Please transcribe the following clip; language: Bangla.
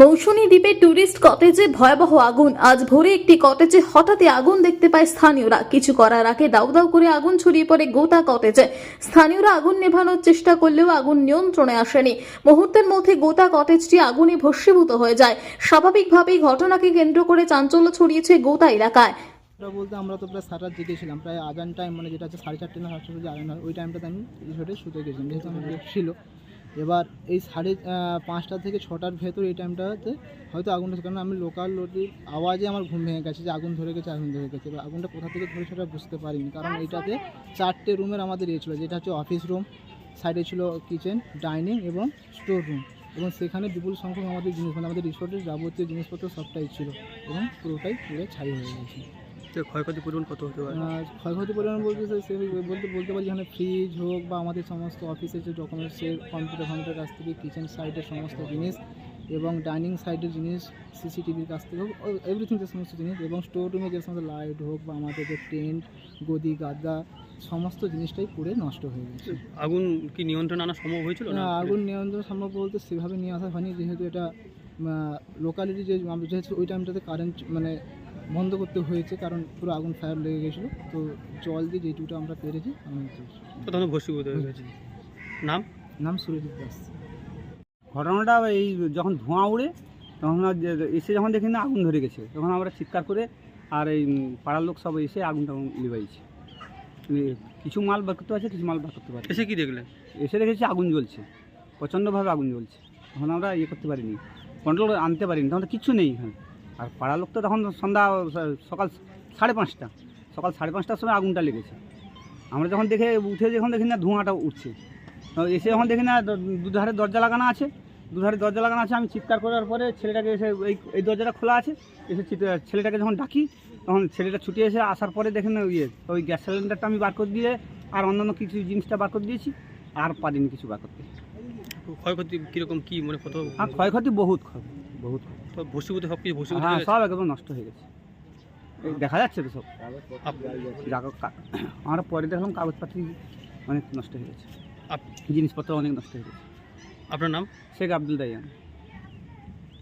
মৌসুমী দ্বীপে ট্যুরিস্ট কটেজে ভয়াবহ আগুন। আজ ভোরে একটি কটেজে হঠাৎই আগুন দেখতে পায় স্থানীয়রা। কিছু করার আগে দাউ দাউ করে আগুন ছড়িয়ে পড়ে গোটা কটেজে স্থানীয়রা আগুন নেভানোর চেষ্টা করলেও আগুন নিয়ন্ত্রণে আসেনি। মুহূর্তের মধ্যে গোটা কটেজটি আগুনে ভস্মীভূত হয়ে যায়। স্বাভাবিকভাবেই ঘটনাকে কেন্দ্র করে চাঞ্চল্য ছড়িয়েছে গোটা এলাকায়। বলতে আমরা তো প্রায় সারাত জেগেছিলাম প্রায় আজান টাইম মানে যেটা হচ্ছে সাড়ে চারটে না সাতটা যে আজান হয়, ওই টাইমটাতে আমি রিসোর্টে শুতে গেছিলাম। যেহেতু আমার ছিল। এবার এই সাড়ে পাঁচটা থেকে ছটার ভেতর এই টাইমটাতে হয়তো আগুনটা কারণ আমি লোকাল লোকের আওয়াজে আমার ঘুম ভেঙে গেছে যে আগুন ধরে গেছে, আগুন ধরে গেছে। এবার আগুনটা কোথা থেকে ধরে সেটা বুঝতে পারিনি। কারণ এইটাতে চারটে রুমের আমাদের ইয়ে ছিল, যেটা হচ্ছে অফিস রুম সাইডে ছিল কিচেন ডাইনিং এবং স্টোর রুম এবং সেখানে বিপুল সংখ্যক আমাদের জিনিস মানে আমাদের রিসোর্টের যাবতীয় জিনিসপত্র সবটাই ছিল এবং পুরোটাই পুরো ছাই হয়ে গেছে। তো ক্ষয়ক্ষতি পরিমাণ কত হতে পারে? ক্ষয়ক্ষতি পরিমাণ বলতে স্যার সে বলতে বলতে পারি যেখানে ফ্রিজ হোক বা আমাদের সমস্ত অফিসের যে ডকুমেন্টসের কম্পিউটার কম্পিউটার কাছ থেকে কিচেন সাইডের সমস্ত জিনিস এবং ডাইনিং সাইডের জিনিস সিসিটিভির কাছ থেকে হোক এভরিথিং যে সমস্ত জিনিস এবং স্টোর রুমে যে সমস্ত লাইট হোক বা আমাদের যে টেন্ট গদি গাদা সমস্ত জিনিসটাই পুড়ে নষ্ট হয়ে গেছে। আগুন কি নিয়ন্ত্রণ আনা সম্ভব হয়েছিল না? আগুন নিয়ন্ত্রণ সম্ভব বলতে সেভাবে নিয়ে আসা হয়নি যেহেতু এটা লোকালিটি যে যেহেতু ওই টাইমটাতে কারেন্ট মানে বন্ধ করতে হয়েছে কারণ পুরো আগুন ফায়ার লেগে গেছিল। তো জল দিয়ে যেটুকুটা আমরা পেরেছি আমি দিয়েছি। প্রথমে ভস্মীভূত হয়ে গেছে। নাম? নাম সুরজিৎ দাস। ঘটনাটা এই যখন ধোঁয়া উড়ে তখন এসে যখন দেখি না আগুন ধরে গেছে। তখন আমরা চিৎকার করে আর এই পাড়ার লোক সব এসে আগুনটা লিবাইছে কিছু মাল বার করতে পারছে কিছু মাল বার করতে পারছে এসে কি দেখলেন? এসে দেখেছি আগুন জ্বলছে। প্রচণ্ডভাবে আগুন জ্বলছে। তখন আমরা ইয়ে করতে পারিনি কন্ট্রোল আনতে পারিনি। তখন তো কিচ্ছু নেই এখানে। আর পাড়ার লোক তো তখন সন্ধ্যা সকাল সাড়ে পাঁচটা। সকাল সাড়ে পাঁচটার সময় আগুনটা লেগেছে। আমরা যখন দেখে উঠে যখন দেখি না ধোঁয়াটা উঠছে। এসে যখন দেখি না দুধারে দরজা লাগানো আছে। দুধারে দরজা লাগানো আছে আমি চিৎকার করার পরে ছেলেটাকে এসে এই এই দরজাটা খোলা আছে। এসে ছেলেটাকে যখন ডাকি তখন ছেলেটা ছুটে এসে আসার পরে দেখেন না ইয়ে ওই গ্যাস সিলিন্ডারটা আমি বার করে দিয়ে আর অন্যান্য কিছু জিনিসটা বার করে দিয়েছি। আর পারিনি কিছু বার করতে। ক্ষয়ক্ষতি কীরকম কী মানে কত আর ক্ষয়ক্ষতি বহুত ক্ষয় বহুত। তো ভস্মীভূত সব কিছু ভস্মীভূত হ্যাঁ গেছে? সব একদম নষ্ট হয়ে গেছে। এই দেখা যাচ্ছে তো সব। যা- কা- আমরা পরে দেখলাম কাগজপত্র অনেক নষ্ট হয়ে গেছে। আপ- জিনিসপত্র অনেক নষ্ট হয়ে গেছে। আপনার নাম? শেখ আব্দুল দাইয়ান।